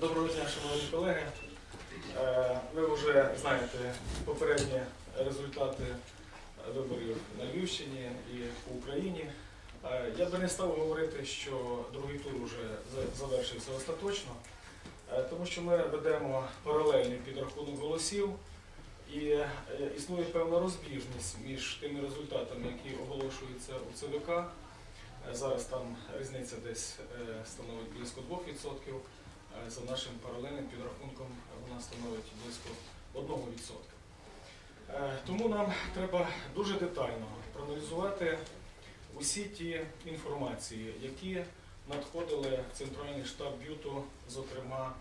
Доброго дня, шановні колеги. Е, Ви вже знаєте попередні результати виборів на Львівщині і по Україні. Е, Я би не став говорити, що другий тур вже завершився остаточно, е, тому що ми ведемо паралельний підрахунок голосів і існує певна розбіжність між тими результатами, які оголошуються у ЦВК. Зараз там різниця десь становить близько 2%. За нашим паралельним підрахунком вона становить близько 1%. Е, Тому нам треба дуже детально проаналізувати усі ті інформації, які надходили в Центральний штаб Б'юту, зокрема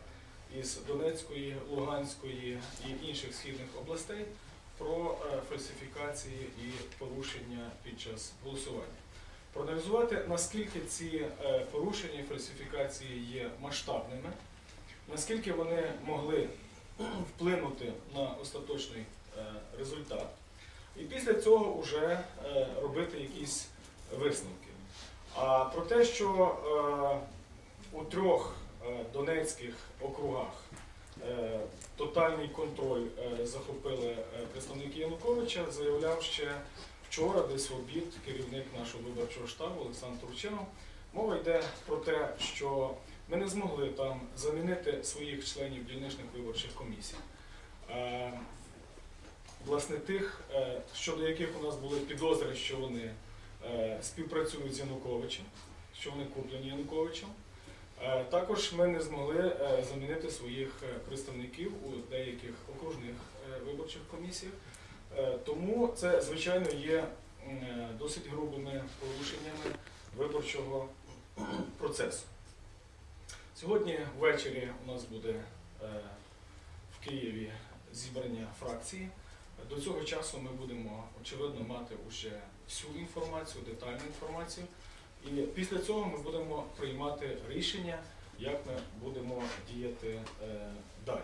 із Донецької, Луганської і інших східних областей, про е, фальсифікації і порушення під час голосування. Проаналізувати, наскільки ці е, порушення і фальсифікації є масштабними, наскільки вони могли вплинути на остаточний е, результат, і після цього вже е, робити якісь висновки. А про те, що е, у трьох донецьких округах тотальний контроль захопили представники Януковича, заявляв ще вчора, десь в обід, керівник нашого виборчого штабу Олександр Турчинов. Мова йде про те, що ми не змогли там замінити своїх членів дільничних виборчих комісій. Е, Власне, тих, е, щодо яких у нас були підозри, що вони е, співпрацюють з Януковичем, що вони куплені Януковичем. Також ми не змогли замінити своїх представників у деяких окружних виборчих комісіях. Тому це, звичайно, є досить грубими порушеннями виборчого процесу. Сьогодні ввечері у нас буде е, в Києві зібрання фракції. До цього часу ми будемо, очевидно, мати вже всю інформацію, детальну інформацію. І після цього ми будемо приймати рішення, як ми будемо діяти е, далі.